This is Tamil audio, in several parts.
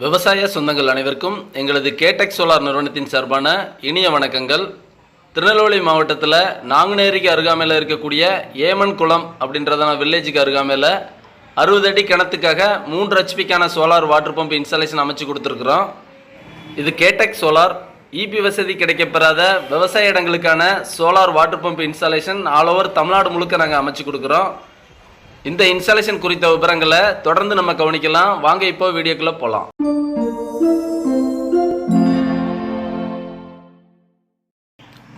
விவசாய சொந்தங்கள் அனைவருக்கும் எங்களது கேடெக் சோலார் நிறுவனத்தின் சார்பான இனிய வணக்கங்கள். திருநெல்வேலி மாவட்டத்தில் நாங்குநேரிக்கு அருகாமையில் இருக்கக்கூடிய ஏமன் குளம் அப்படின்றதான வில்லேஜுக்கு அருகாமையில் அறுபது அடி கிணத்துக்காக மூன்று ஹெச்பிக்கான சோலார் வாட்டர் பம்ப் இன்ஸ்டாலேஷன் அமைச்சு கொடுத்துருக்குறோம். இது கேடெக் சோலார். இபி வசதி கிடைக்கப்பெறாத விவசாய இடங்களுக்கான solar water pump installation all over Tamil Nadu முழுக்க நாங்கள் அமைச்சு கொடுக்குறோம். இந்த இன்ஸ்டாலேஷன் குறித்த விவரங்களை தொடர்ந்து நம்ம கவனிக்கலாம். வாங்க இப்போ வீடியோக்குள்ளே போகலாம்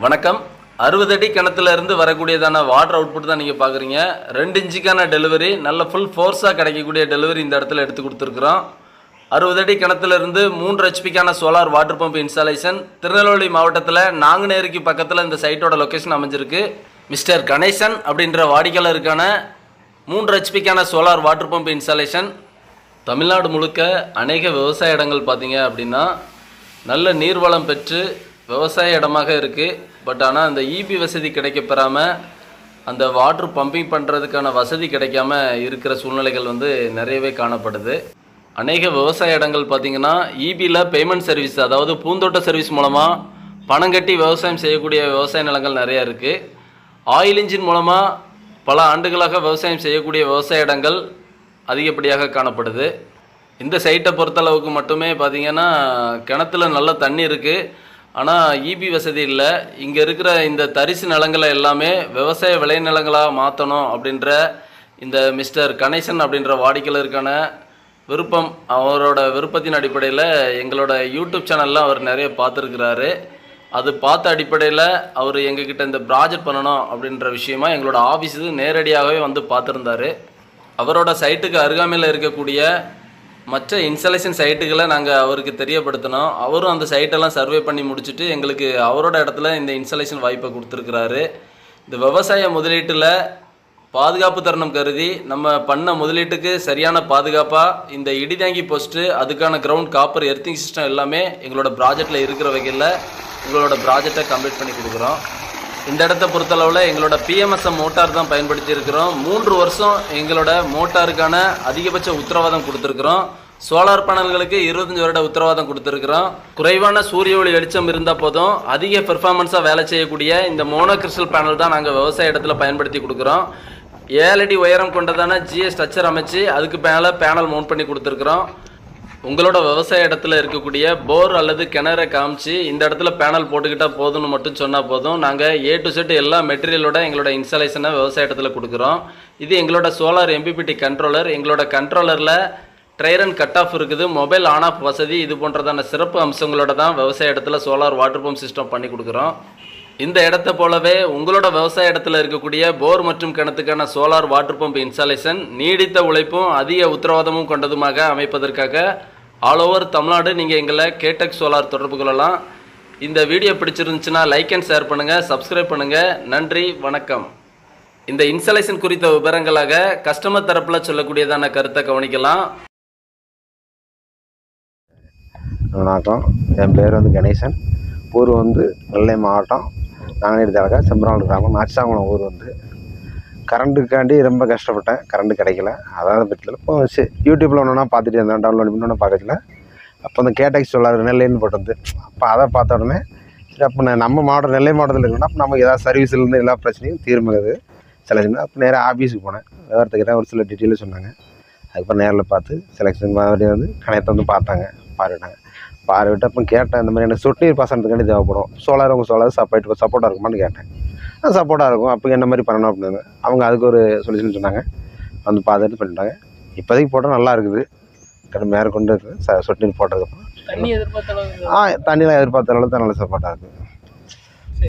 வணக்கம். அறுபது அடி கிணத்துல இருந்து வரக்கூடியதான வாட்டர் அவுட்புட் தான் நீங்கள் பார்க்குறீங்க ரெண்டு இன்ச்சுக்கான டெலிவரி நல்ல ஃபுல் ஃபோர்ஸாக கிடைக்கக்கூடிய டெலிவரி இந்த இடத்துல எடுத்து கொடுத்துருக்குறோம். அறுபது அடி கிணத்துல இருந்து மூன்று ஹெச்பிக்கான solar water pump installation Tirunelveli மாவட்டத்தில் நாங்குநேரிக்கு பக்கத்தில் இந்த சைட்டோட லொக்கேஷன் அமைஞ்சிருக்கு. மிஸ்டர் கணேசன் அப்படின்ற வாடிக்கையாளருக்கான மூன்று ஹெச்பிக்கான solar water pump installation Tamil Nadu முழுக்க அநேக விவசாய இடங்கள் பார்த்தீங்க அப்படின்னா நல்ல நீர்வளம் பெற்று விவசாய இடமாக இருக்குது பட் ஆனால் அந்த இபி வசதி கிடைக்க பெறாமல் அந்த வாட்ரு பம்பிங் பண்ணுறதுக்கான வசதி கிடைக்காம இருக்கிற சூழ்நிலைகள் வந்து நிறையவே காணப்படுது. அநேக விவசாய இடங்கள் பார்த்திங்கன்னா இபியில் பேமெண்ட் சர்வீஸ் அதாவது பூந்தோட்ட சர்வீஸ் மூலமாக பணம் கட்டி விவசாயம் செய்யக்கூடிய விவசாய நிலங்கள் நிறையா இருக்குது ஆயில் இன்ஜின் மூலமாக பல ஆண்டுகளாக விவசாயம் செய்யக்கூடிய விவசாய இடங்கள் அதிகப்படியாக காணப்படுது. இந்த சைட்டை பொறுத்தளவுக்கு மட்டுமே பார்த்தீங்கன்னா கிணத்துல நல்ல தண்ணி இருக்குது ஆனால் இபி வசதி இல்லை. இங்கே இருக்கிற இந்த தரிசு நிலங்களை எல்லாமே விவசாய விளைநிலங்களாக மாற்றணும் அப்படின்ற இந்த மிஸ்டர் கணேசன் அப்படின்ற வாடிக்கையாளருக்கான விருப்பம் அவரோட விருப்பத்தின் அடிப்படையில் எங்களோட யூடியூப் சேனல்லாம் அவர் நிறைய பார்த்துருக்கிறாரு. அது பார்த்த அடிப்படையில் அவர் எங்ககிட்ட இந்த ப்ராஜெக்ட் பண்ணணும் அப்படின்ற விஷயமா எங்களோட ஆஃபீஸுக்கு நேரடியாகவே வந்து பார்த்துருந்தாரு. அவரோட சைட்டுக்கு அருகாமையில் இருக்கக்கூடிய மற்ற இன்ஸ்டாலேஷன் சைட்டுகளை நாங்கள் அவருக்கு தெரியப்படுத்தினோம். அவரும் அந்த சைட்டெல்லாம் சர்வே பண்ணி முடிச்சுட்டு எங்களுக்கு அவரோட இடத்துல இந்த இன்ஸ்டாலேஷன் வாய்ப்பை கொடுத்துருக்குறாரு. இந்த விவசாய முதலீட்டில் பாதுகாப்பு தருணம் கருதி நம்ம பண்ண முதலீட்டுக்கு சரியான பாதுகாப்பாக இந்த இடிதாங்கி போஸ்ட்டு அதுக்கான கிரவுண்ட் காப்பர் எர்த்திங் சிஸ்டம் எல்லாமே எங்களோட ப்ராஜெக்டில் இருக்கிற வகையில் உங்களோட ப்ராஜெக்டை கம்ப்ளீட் பண்ணி கொடுக்குறோம். இந்த இடத்த பொறுத்தளவில் எங்களோட பிஎம்எஸ்எம் மோட்டார் தான் பயன்படுத்தியிருக்கிறோம் மூன்று வருஷம் எங்களோட மோட்டாருக்கான அதிகபட்ச உத்தரவாதம் கொடுத்துருக்குறோம். சோலார் பேனல்களுக்கு இருபத்தஞ்சு வருட உத்தரவாதம் கொடுத்துருக்குறோம். குறைவான சூரிய ஒளி வெளிச்சம் இருந்தால் போதும். அதிக பெர்ஃபார்மன்ஸாக வேலை செய்யக்கூடிய இந்த மோனோ கிறிஸ்டல் பேனல் தான் நாங்கள் விவசாய இடத்துல பயன்படுத்தி கொடுக்குறோம். ஏழடி உயரம் கொண்டதான ஜிஎஸ் ஸ்ட்ரக்சர் அமைச்சு அதுக்கு மேலே பேனல் மவுண்ட் பண்ணி கொடுத்துருக்குறோம். உங்களோட விவசாய இடத்துல இருக்கக்கூடிய போர் அல்லது கிணறை காமிச்சு இந்த இடத்துல பேனல் போட்டுக்கிட்டா போதும்னு மட்டும் சொன்னால் போதும். நாங்கள் ஏ டு செட் எல்லா மெட்டீரியலோட எங்களோட இன்ஸ்டாலேஷனை விவசாய இடத்துல கொடுக்குறோம். இது எங்களோட solar M P P T controller எங்களோட கண்ட்ரோலரில் ட்ரைரன் கட் ஆஃப் இருக்குது. மொபைல் ஆன் ஆஃப் வசதி. இது போன்றதான சிறப்பு அம்சங்களோட தான் விவசாய இடத்துல சோலார் வாட்டர் பம்ப் சிஸ்டம் பண்ணி கொடுக்குறோம். இந்த இடத்த போலவே உங்களோட விவசாய இடத்துல இருக்கக்கூடிய போர் மற்றும் கிணத்துக்கான சோலார் வாட்டர் பம்ப் இன்ஸ்டாலேஷன் நீடித்த உழைப்பும் அதிக உத்தரவாதமும் கொண்டதுமாக அமைப்பதற்காக ஆல் ஓவர் தமிழ்நாடு நீங்கள் எங்களை கேடெக் சோலார் தொடர்பு கொள்ளலாம். இந்த வீடியோ பிடிச்சிருந்துச்சுன்னா லைக் அண்ட் ஷேர் பண்ணுங்கள் சப்ஸ்கிரைப் பண்ணுங்கள் நன்றி வணக்கம். இந்த இன்ஸ்டலேஷன் குறித்த விவரங்களாக கஸ்டமர் தரப்பில் சொல்லக்கூடியதான கருத்தை கவனிக்கலாம். வணக்கம். என் பேர் வந்து கணேசன். ஊர் வந்து நெல்லை மாவட்டம் நாங்குநேரி தாலுக்கா செம்பராவூர் கிராமம். நாச்சாங்குளம் ஊர் வந்து கரண்ட்டுக்காண்டி ரொம்ப கஷ்டப்பட்டேன். கரண்ட் கிடைக்கல. அதாவது பட்சத்தில் இப்போ சரி யூடியூப்பில் ஒன்றுனா பார்த்துட்டு இருந்தேன். டவுன்லோட் பண்ணி பார்க்கல அப்போ அந்த கேட்டாக்ஸ் சொல்லாரு நெல்லைன்னு போட்டு அப்போ அதை பார்த்த உடனே சரி அப்போ நான் நம்ம மாவட்டம் நெல்லை மாவட்டத்தில் இருக்கணும் அப்போ நமக்கு ஏதாவது சர்வீஸ்லேருந்து எல்லா பிரச்சனையும் தீர்மானது செலக்ஷன் அப்போ நேராக ஆஃபீஸுக்கு போனேன். விவரத்துக்கிட்ட ஒரு சில டீட்டெயிலும் சொன்னாங்க. அதுக்கப்புறம் நேரில் பார்த்து செலெக்ஷன் மறுபடியும் வந்து கணத்தை வந்து பார்த்தாங்க. பார்வையிட்டாங்க பார்வையிட்டு அப்போ கேட்டேன் இந்த மாதிரி எனக்கு சொட்டு நீர் பாசனத்துக்காண்டி தேவைப்படும். சோலார் உங்கள் சோலார் சப்போர்ட் சப்போர்ட்டாக இருக்குமான்னு கேட்டேன். சப்போர்ட்டாக இருக்கும். அப்போ என்ன மாதிரி பண்ணணும் அப்படின்னு. அவங்க அதுக்கு ஒரு சொல்யூஷன் சொன்னாங்க. வந்து பார்த்துட்டு பண்ணிட்டாங்க. இப்போதைக்கு போட்டால் நல்லா இருக்குது. மேற்கொண்டு சொட்டு நீர் போட்டதுக்கப்புறம். ஆ தண்ணியெலாம் எதிர்பார்த்த அளவுக்கு தான் நல்ல சப்போர்ட்டாக இருக்குது